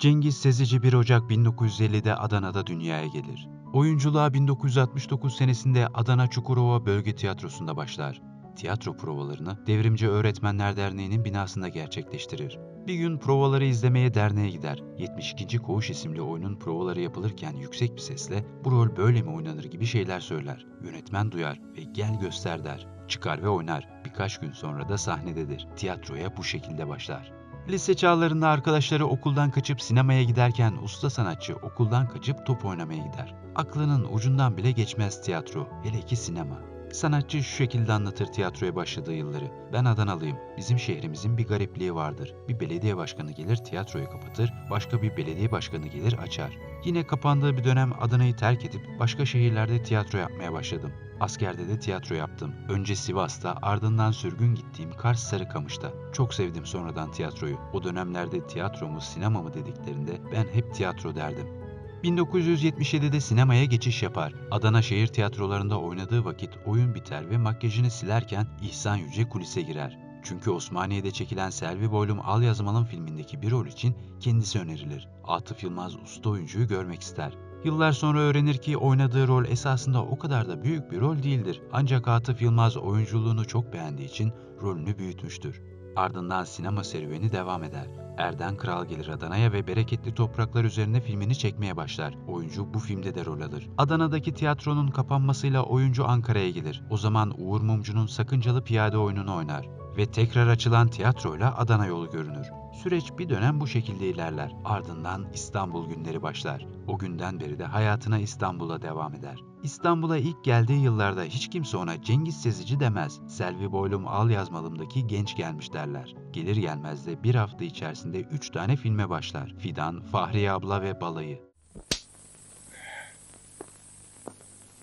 Cengiz Sezici 1 Ocak 1950'de Adana'da dünyaya gelir. Oyunculuğa 1969 senesinde Adana Çukurova Bölge Tiyatrosu'nda başlar. Tiyatro provalarını Devrimci Öğretmenler Derneği'nin binasında gerçekleştirir. Bir gün provaları izlemeye derneğe gider. 72. Koğuş isimli oyunun provaları yapılırken yüksek bir sesle bu rol böyle mi oynanır gibi şeyler söyler. Yönetmen duyar ve gel göster der. Çıkar ve oynar. Birkaç gün sonra da sahnededir. Tiyatroya bu şekilde başlar. Lise çağlarında arkadaşları okuldan kaçıp sinemaya giderken usta sanatçı okuldan kaçıp top oynamaya gider. Aklının ucundan bile geçmez tiyatro, hele ki sinema. Sanatçı şu şekilde anlatır tiyatroya başladığı yılları. Ben Adanalıyım. Bizim şehrimizin bir garipliği vardır. Bir belediye başkanı gelir tiyatroyu kapatır, başka bir belediye başkanı gelir açar. Yine kapandığı bir dönem Adana'yı terk edip başka şehirlerde tiyatro yapmaya başladım. Askerde de tiyatro yaptım. Önce Sivas'ta, ardından sürgün gittiğim Kars Sarıkamış'ta. Çok sevdim sonradan tiyatroyu. O dönemlerde tiyatro mu, sinema mı dediklerinde ben hep tiyatro derdim. 1977'de sinemaya geçiş yapar. Adana şehir tiyatrolarında oynadığı vakit oyun biter ve makyajını silerken İhsan Yüce kulise girer. Çünkü Osmaniye'de çekilen Selvi Boylum Al Yazmalım filmindeki bir rol için kendisi önerilir. Atıf Yılmaz usta oyuncuyu görmek ister. Yıllar sonra öğrenir ki oynadığı rol esasında o kadar da büyük bir rol değildir. Ancak Atıf Yılmaz oyunculuğunu çok beğendiği için rolünü büyütmüştür. Ardından sinema serüveni devam eder. Erden Kral gelir Adana'ya ve Bereketli Topraklar üzerine filmini çekmeye başlar. Oyuncu bu filmde de rol alır. Adana'daki tiyatronun kapanmasıyla oyuncu Ankara'ya gelir. O zaman Uğur Mumcu'nun Sakıncalı Piyade oyununu oynar ve tekrar açılan tiyatroyla Adana yolu görünür. Süreç bir dönem bu şekilde ilerler. Ardından İstanbul günleri başlar. O günden beri de hayatına İstanbul'a devam eder. İstanbul'a ilk geldiği yıllarda hiç kimse ona Cengiz Sezici demez. Selvi Boylum Al Yazmalım'daki genç gelmiş derler. Gelir gelmez de bir hafta içerisinde 3 tane filme başlar. Fidan, Fahriye Abla ve Balayı.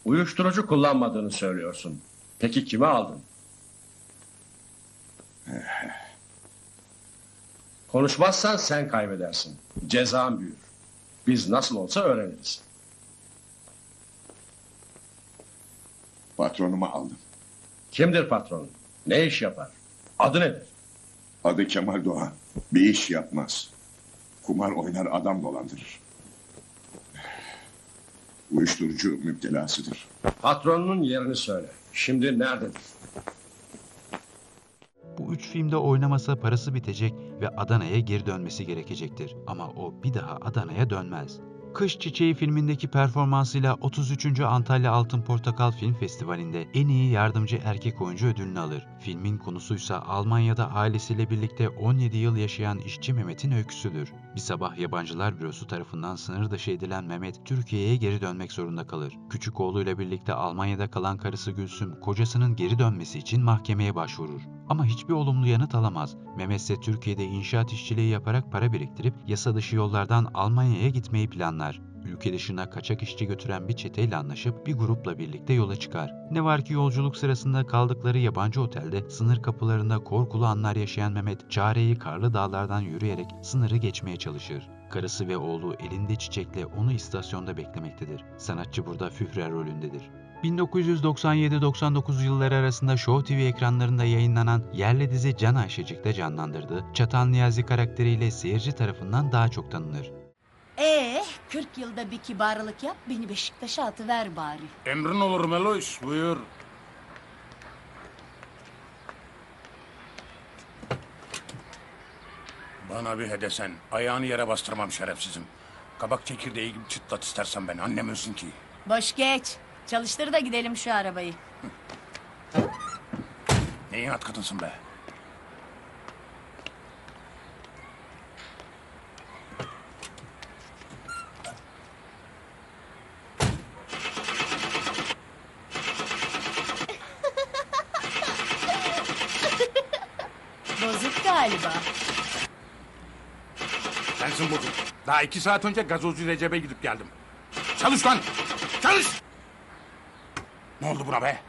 Uyuşturucu kullanmadığını söylüyorsun. Peki kime aldın? Konuşmazsan sen kaybedersin. Cezan büyür. Biz nasıl olsa öğreniriz. Patronumu aldım. Kimdir patronun? Ne iş yapar? Adı nedir? Adı Kemal Doğan. Bir iş yapmaz. Kumar oynar adam dolandırır. Uyuşturucu müptelasıdır. Patronunun yerini söyle. Şimdi nerededir? Bu üç filmde oynamasa parası bitecek ve Adana'ya geri dönmesi gerekecektir. Ama o bir daha Adana'ya dönmez. Kış Çiçeği filmindeki performansıyla 33. Antalya Altın Portakal Film Festivali'nde en iyi yardımcı erkek oyuncu ödülünü alır. Filmin konusuysa Almanya'da ailesiyle birlikte 17 yıl yaşayan işçi Mehmet'in öyküsüdür. Bir sabah yabancılar bürosu tarafından sınır dışı edilen Mehmet Türkiye'ye geri dönmek zorunda kalır. Küçük oğluyla birlikte Almanya'da kalan karısı Gülsüm kocasının geri dönmesi için mahkemeye başvurur. Ama hiçbir olumlu yanıt alamaz. Mehmet ise Türkiye'de inşaat işçiliği yaparak para biriktirip yasa dışı yollardan Almanya'ya gitmeyi planlar. Ülke dışına kaçak işçi götüren bir çeteyle anlaşıp bir grupla birlikte yola çıkar. Ne var ki yolculuk sırasında kaldıkları yabancı otelde sınır kapılarında korkulu anlar yaşayan Mehmet çareyi karlı dağlardan yürüyerek sınırı geçmeye çalışır. Karısı ve oğlu elinde çiçekle onu istasyonda beklemektedir. Sanatçı burada Führer rolündedir. 1997-99 yılları arasında Show TV ekranlarında yayınlanan yerli dizi Can Ayşecik'te canlandırdığı Çatal Niyazi karakteriyle seyirci tarafından daha çok tanınır. Ee, 40 yılda bir kibarlık yap, beni Beşiktaş'a atıver bari. Emrin olur Meloş, buyur. Bana bir hedesen, ayağını yere bastırmam şerefsizim. Kabak çekirdeği gibi çıtlat istersen ben, annem ölsün ki. Boş geç. Çalıştır da gidelim şu arabayı. Ne inat kadınsın be. Bozuk galiba. Sensin bozuk. Daha iki saat önce gazozcu Recep'e gidip geldim. Çalış lan! Çalış! Ne oldu buna be?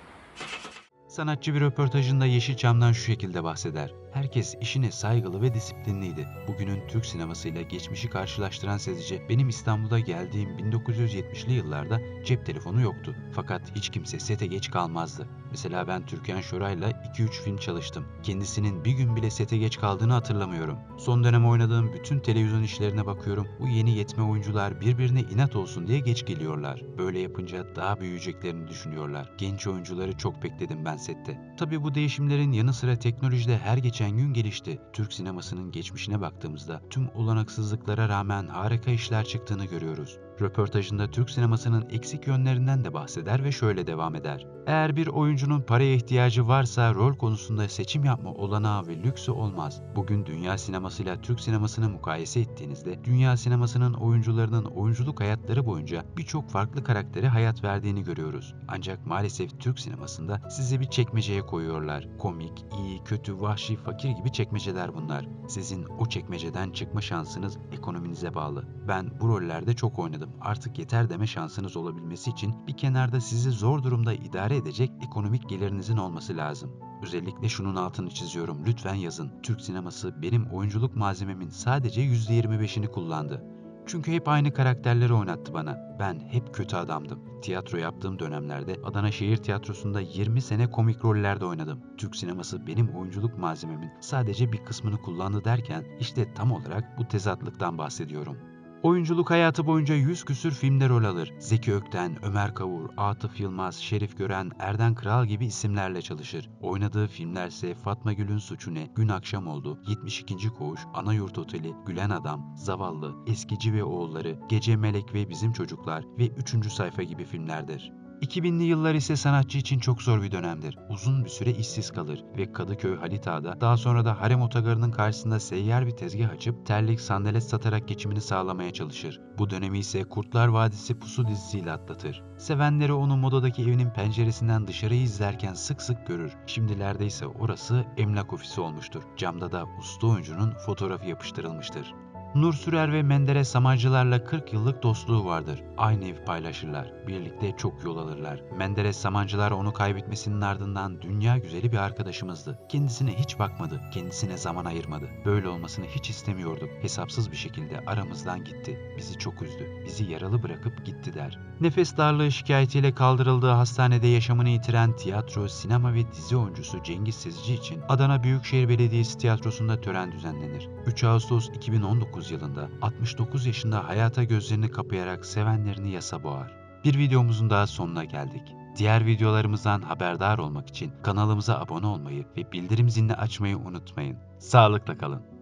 Sanatçı bir röportajında Yeşilçam'dan şu şekilde bahseder. Herkes işine saygılı ve disiplinliydi. Bugünün Türk sinemasıyla geçmişi karşılaştıran sezici benim İstanbul'a geldiğim 1970'li yıllarda cep telefonu yoktu. Fakat hiç kimse sete geç kalmazdı. Mesela ben Türkan Şoray'la 2-3 film çalıştım. Kendisinin bir gün bile sete geç kaldığını hatırlamıyorum. Son dönem oynadığım bütün televizyon işlerine bakıyorum. Bu yeni yetme oyuncular birbirine inat olsun diye geç geliyorlar. Böyle yapınca daha büyüyeceklerini düşünüyorlar. Genç oyuncuları çok bekledim ben sette. Tabii bu değişimlerin yanı sıra teknolojide her geçen gün gelişti. Türk sinemasının geçmişine baktığımızda tüm olanaksızlıklara rağmen harika işler çıktığını görüyoruz. Röportajında Türk sinemasının eksik yönlerinden de bahseder ve şöyle devam eder. Eğer bir oyuncunun paraya ihtiyacı varsa rol konusunda seçim yapma olanağı ve lüksü olmaz. Bugün dünya sinemasıyla Türk sinemasını mukayese ettiğinizde dünya sinemasının oyuncularının oyunculuk hayatları boyunca birçok farklı karaktere hayat verdiğini görüyoruz. Ancak maalesef Türk sinemasında sizi bir çekmeceye koyuyorlar. Komik, iyi, kötü, vahşi, fakir gibi çekmeceler bunlar. Sizin o çekmeceden çıkma şansınız ekonominize bağlı. Ben bu rollerde çok oynadım. Artık yeter deme şansınız olabilmesi için bir kenarda sizi zor durumda idare edecek ekonomik gelirinizin olması lazım. Özellikle şunun altını çiziyorum. Lütfen yazın. Türk sineması benim oyunculuk malzememin sadece %25'ini kullandı. Çünkü hep aynı karakterleri oynattı bana. Ben hep kötü adamdım. Tiyatro yaptığım dönemlerde Adana Şehir Tiyatrosu'nda 20 sene komik rollerde oynadım. Türk sineması benim oyunculuk malzememin sadece bir kısmını kullandı derken işte tam olarak bu tezatlıktan bahsediyorum. Oyunculuk hayatı boyunca yüz küsür filmde rol alır. Zeki Ökten, Ömer Kavur, Atıf Yılmaz, Şerif Gören, Erden Kral gibi isimlerle çalışır. Oynadığı filmlerse Fatma Gül'ün Suçu Ne, Gün Akşam Oldu, 72. Koğuş, Ana Yurt Oteli, Gülen Adam, Zavallı, Eskici ve Oğulları, Gece Melek ve Bizim Çocuklar ve 3. Sayfa gibi filmlerdir. 2000'li yıllar ise sanatçı için çok zor bir dönemdir. Uzun bir süre işsiz kalır ve Kadıköy Halit Ağa'da daha sonra da harem otogarının karşısında seyyar bir tezgah açıp terlik sandalet satarak geçimini sağlamaya çalışır. Bu dönemi ise Kurtlar Vadisi Pusu dizisiyle atlatır. Sevenleri onu modadaki evinin penceresinden dışarıyı izlerken sık sık görür. Şimdilerde ise orası emlak ofisi olmuştur. Camda da usta oyuncunun fotoğrafı yapıştırılmıştır. Nur Sürer ve Menderes Samancılarla 40 yıllık dostluğu vardır. Aynı ev paylaşırlar. Birlikte çok yol alırlar. Menderes Samancılar onu kaybetmesinin ardından dünya güzeli bir arkadaşımızdı. Kendisine hiç bakmadı. Kendisine zaman ayırmadı. Böyle olmasını hiç istemiyorduk. Hesapsız bir şekilde aramızdan gitti. Bizi çok üzdü. Bizi yaralı bırakıp gitti der. Nefes darlığı şikayetiyle kaldırıldığı hastanede yaşamını yitiren tiyatro, sinema ve dizi oyuncusu Cengiz Sezici için Adana Büyükşehir Belediyesi Tiyatrosu'nda tören düzenlenir. 3 Ağustos 2019 yılında 69 yaşında hayata gözlerini kapayarak sevenlerini yasa boğar. Bir videomuzun daha sonuna geldik. Diğer videolarımızdan haberdar olmak için kanalımıza abone olmayı ve bildirim zilini açmayı unutmayın. Sağlıkla kalın.